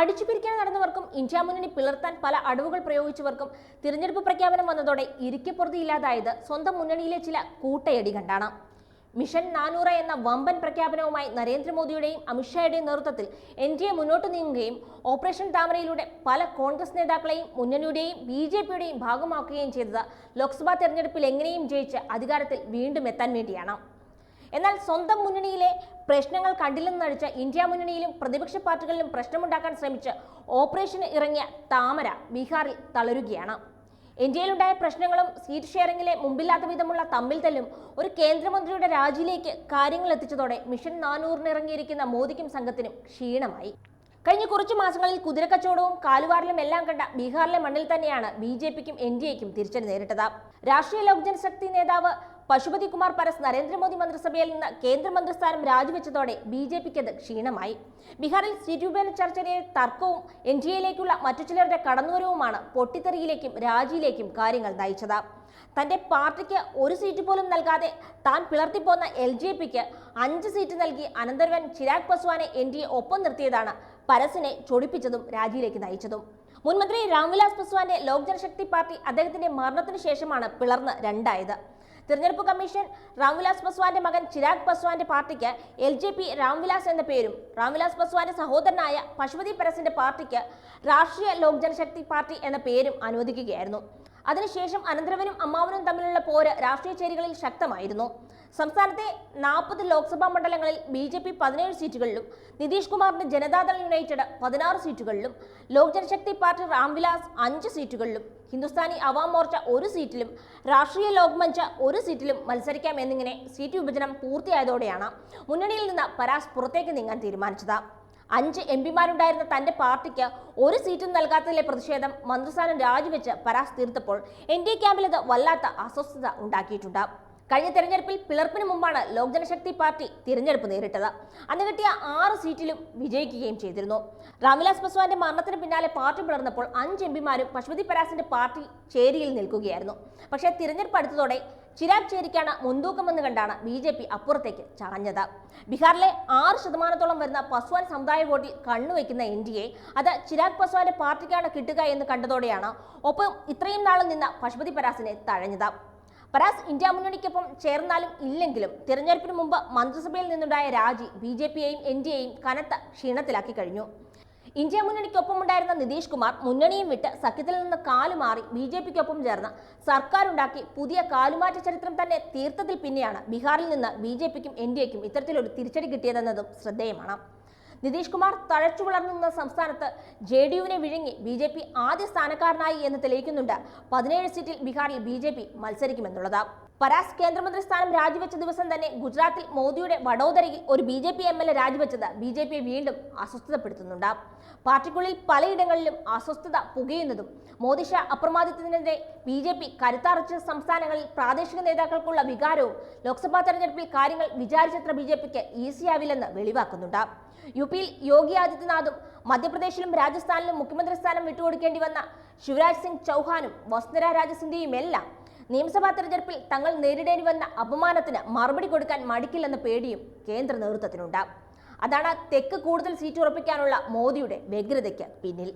അടിച്ചുപിരിക്കാൻ നടന്നവർക്കും India മുന്നണി പിളർത്താൻ പല അടവുകൾ പ്രയോഗിച്ചവർക്കും തിരഞ്ഞെടുപ്പ് പ്രഖ്യാപനം വന്നതോടെ ഇരിക്കപ്പുറതി ഇല്ലാതായത് സ്വന്തം മുന്നണിയിലെ ചില കൂട്ടയടി കണ്ടാണ്. മിഷൻ നാനൂറ് എന്ന വമ്പൻ പ്രഖ്യാപനവുമായി നരേന്ദ്രമോദിയുടെയും അമിത്ഷായുടെയും നേതൃത്വത്തിൽ എൻ ഡി എ മുന്നോട്ട് നീങ്ങുകയും ഓപ്പറേഷൻ താമരയിലൂടെ പല കോൺഗ്രസ് നേതാക്കളെയും മുന്നണിയുടെയും ബി ജെ പിയുടെയും ഭാഗമാക്കുകയും ചെയ്തത് ലോക്സഭാ തെരഞ്ഞെടുപ്പിൽ എങ്ങനെയും ജയിച്ച് അധികാരത്തിൽ വീണ്ടും എത്താൻ വേണ്ടിയാണ്. എന്നാൽ സ്വന്തം മുന്നണിയിലെ പ്രശ്നങ്ങൾ കണ്ടില്ലെന്ന് നടിച്ച ഇന്ത്യ മുന്നണിയിലും പ്രതിപക്ഷ പാർട്ടികളിലും പ്രശ്നമുണ്ടാക്കാൻ ശ്രമിച്ച് ഓപ്പറേഷന് ഇറങ്ങിയ താമര ബീഹാറിൽ തളരുകയാണ്. ഇന്ത്യയിലുണ്ടായ പ്രശ്നങ്ങളും സീറ്റ് ഷെയറിംഗിലെ മുമ്പില്ലാത്ത വിധമുള്ള തമ്മിൽ തല്ലും ഒരു കേന്ദ്രമന്ത്രിയുടെ രാജിയിലേക്ക് കാര്യങ്ങൾ എത്തിച്ചതോടെ മിഷൻ നാനൂറിനിറങ്ങിയിരിക്കുന്ന മോദിക്കും സംഘത്തിനും ക്ഷീണമായി. കഴിഞ്ഞ കുറച്ച് മാസങ്ങളിൽ കുതിരക്കച്ചവടവും കാലുവാറിലും എല്ലാം കണ്ട ബീഹാറിലെ മണ്ണിൽ തന്നെയാണ് ബി ജെ പിക്കും എൻ ഡി എക്കും തിരിച്ചടി നേരിട്ടത്. രാഷ്ട്രീയ ലോക്ജൻ ശക്തി നേതാവ് പശുപതി കുമാർ പരസ് നരേന്ദ്രമോദി മന്ത്രിസഭയിൽ നിന്ന് കേന്ദ്രമന്ത്രിസ്ഥാനം രാജിവെച്ചതോടെ ബി ജെ പിക്ക് അത് ക്ഷീണമായി. ബീഹാറിൽ സീറ്റ് വിഭജന ചർച്ചയിലെ തർക്കവും എൻ ഡി എയിലേക്കുള്ള മറ്റു ചിലരുടെ കടന്നുവരവുമാണ് പൊട്ടിത്തെറിയിലേക്കും രാജിയിലേക്കും കാര്യങ്ങൾ നയിച്ചത്. തന്റെ പാർട്ടിക്ക് ഒരു സീറ്റ് പോലും നൽകാതെ താൻ പിളർത്തിപ്പോന്ന എൽ ജെ പിക്ക് അഞ്ച് സീറ്റ് നൽകി അനന്തരവൻ ചിരാഗ് പസ്വാനെ എൻ ഡി എ ഒപ്പം നിർത്തിയതാണ് പരസിനെ ചൊടിപ്പിച്ചതും രാജിയിലേക്ക് നയിച്ചതും. മുൻമന്ത്രി രാംവിലാസ് പസ്വാന്റെ ലോക് ജനശക്തി പാർട്ടി അദ്ദേഹത്തിന്റെ മരണത്തിന് ശേഷമാണ് പിളർന്ന് രണ്ടായത്. തിരഞ്ഞെടുപ്പ് കമ്മീഷൻ രാംവിലാസ് പസ്വാന്റെ മകൻ ചിരാഗ് പസ്വാന്റെ പാർട്ടിക്ക് എൽ ജെ പി രാംവിലാസ് എന്ന പേരും രാംവിലാസ് പസ്വാന്റെ സഹോദരനായ പശുപതി പരസിന്റെ പാർട്ടിക്ക് രാഷ്ട്രീയ ലോക് ജനശക്തി പാർട്ടി എന്ന പേരും അനുവദിക്കുകയായിരുന്നു. അതിനുശേഷം അനന്തരവനും അമ്മാവനും തമ്മിലുള്ള പോര് രാഷ്ട്രീയ ചേരികളിൽ ശക്തമായിരുന്നു. സംസ്ഥാനത്തെ നാൽപ്പത് ലോക്സഭാ മണ്ഡലങ്ങളിൽ ബി ജെ പി പതിനേഴ് സീറ്റുകളിലും നിതീഷ് കുമാറിന്റെ ജനതാദൾ യുണൈറ്റഡ് പതിനാറ് സീറ്റുകളിലും ലോക് ജനശക്തി പാർട്ടി രാംവിലാസ് അഞ്ച് സീറ്റുകളിലും ഹിന്ദുസ്ഥാനി അവാം മോർച്ച ഒരു സീറ്റിലും രാഷ്ട്രീയ ലോക്മഞ്ച് ഒരു സീറ്റിലും മത്സരിക്കാം എന്നിങ്ങനെ സീറ്റ് വിഭജനം പൂർത്തിയായതോടെയാണ് മുന്നണിയിൽ നിന്ന് പരാസ് പുറത്തേക്ക് നീങ്ങാൻ തീരുമാനിച്ചത്. അഞ്ച് എം പിമാരുണ്ടായിരുന്ന തന്റെ പാർട്ടിക്ക് ഒരു സീറ്റും നൽകാത്തതിലെ പ്രതിഷേധം മന്ത്രിസ്ഥാനം രാജിവെച്ച് പരാസ് തീർത്തപ്പോൾ എൻ ഡി എ ക്യാമ്പിലത് വല്ലാത്ത അസ്വസ്ഥത ഉണ്ടാക്കിയിട്ടുണ്ട്. കഴിഞ്ഞ തെരഞ്ഞെടുപ്പിൽ പിളർപ്പിന് മുമ്പാണ് ലോക് ജനശക്തി പാർട്ടി തിരഞ്ഞെടുപ്പ് നേരിട്ടത്. അന്ന് കിട്ടിയ ആറ് സീറ്റിലും വിജയിക്കുകയും ചെയ്തിരുന്നു. രാംവിലാസ് പസ്വാന്റെ മരണത്തിന് പിന്നാലെ പാർട്ടി പിളർന്നപ്പോൾ അഞ്ച് എം പിമാരും പശുപതി പരാസിന്റെ പാർട്ടി ചേരിയിൽ നിൽക്കുകയായിരുന്നു. പക്ഷേ തിരഞ്ഞെടുപ്പ് അടുത്തതോടെ ചിരാഗ് ചേരിക്കാണ് മുൻതൂക്കമെന്ന് കണ്ടാണ് ബി ജെ പി അപ്പുറത്തേക്ക് ചാഞ്ഞത്. ബീഹാറിലെ ആറ് ശതമാനത്തോളം വരുന്ന പസ്വാൻ സമുദായ വോട്ടിൽ കണ്ണുവെക്കുന്ന എൻ ഡി എ അത് ചിരാഗ് പസ്വാന്റെ പാർട്ടിക്കാണ് കിട്ടുക എന്ന് കണ്ടതോടെയാണ് ഒപ്പം ഇത്രയും നാളും നിന്ന പശുപതി പരാസിനെ തഴഞ്ഞത്. പരാസ് ഇന്ത്യ മുന്നണിക്കൊപ്പം ചേർന്നാലും ഇല്ലെങ്കിലും തിരഞ്ഞെടുപ്പിന് മുമ്പ് മന്ത്രിസഭയിൽ നിന്നുണ്ടായ രാജി ബി ജെ പിയെയും എൻ ഡി എയും കനത്ത ക്ഷീണത്തിലാക്കി കഴിഞ്ഞു. ഇന്ത്യ മുന്നണിക്കൊപ്പമുണ്ടായിരുന്ന നിതീഷ് കുമാർ മുന്നണിയും വിട്ട് സഖ്യത്തിൽ നിന്ന് കാലുമാറി ബി ജെ പിക്കൊപ്പം ചേർന്ന് സർക്കാരുണ്ടാക്കി പുതിയ കാലുമാറ്റ ചരിത്രം തന്നെ തീർത്തതിൽ പിന്നെയാണ് ബീഹാറിൽ നിന്ന് ബി ജെ പിക്കും എൻ ഡി എക്കും ഇത്തരത്തിലൊരു തിരിച്ചടി കിട്ടിയതെന്നതും ശ്രദ്ധേയമാണ്. നിതീഷ് കുമാർ തഴച്ചു വളർന്നുന്ന സംസ്ഥാനത്ത് ജെ ഡി യുവിനെ വിഴുങ്ങി ബി ജെ പി ആദ്യ സ്ഥാനക്കാരനായി എന്ന് തെളിയിക്കുന്നുണ്ട്. പതിനേഴ് സീറ്റിൽ ബീഹാറിൽ ബി ജെ പി മത്സരിക്കുമെന്നുള്ളത് പരാസ് കേന്ദ്രമന്ത്രി സ്ഥാനം രാജിവെച്ച ദിവസം തന്നെ ഗുജറാത്തിൽ മോദിയുടെ വഡോദരയിൽ ഒരു B J P M L A രാജിവെച്ചത് B ജെ പിയെ വീണ്ടും അസ്വസ്ഥതപ്പെടുത്തുന്നുണ്ട്. പാർട്ടിക്കുള്ളിൽ പലയിടങ്ങളിലും അസ്വസ്ഥത പുകയുന്നതും മോദി ഷാ അപ്രമാദിത്വത്തിനെതിരെ ബി ജെ പി കരുത്താർച്ച സംസ്ഥാനങ്ങളിൽ പ്രാദേശിക നേതാക്കൾക്കുള്ള വികാരവും ലോക്സഭാ തെരഞ്ഞെടുപ്പിൽ കാര്യങ്ങൾ വിചാരിച്ചത്ര ബി ജെ പിക്ക് ഈസിയാവില്ലെന്ന് വെളിവാക്കുന്നുണ്ട്. യു പിയിൽ യോഗി ആദിത്യനാഥും മധ്യപ്രദേശിലും രാജസ്ഥാനിലും മുഖ്യമന്ത്രി സ്ഥാനം വിട്ടുകൊടുക്കേണ്ടി വന്ന ശിവരാജ് സിംഗ് ചൗഹാനും വസുന്ധര രാജ എല്ലാം നിയമസഭാ തെരഞ്ഞെടുപ്പിൽ തങ്ങൾ നേരിടേണ്ടി വന്ന അപമാനത്തിന് മറുപടി കൊടുക്കാൻ മടിക്കില്ലെന്ന പേടിയും കേന്ദ്ര നേതൃത്വത്തിനുണ്ടാകും അതാണ് തെക്ക് കൂടുതൽ സീറ്റ് ഉറപ്പിക്കാനുള്ള മോദിയുടെ വ്യഗ്രതയ്ക്ക് പിന്നിൽ.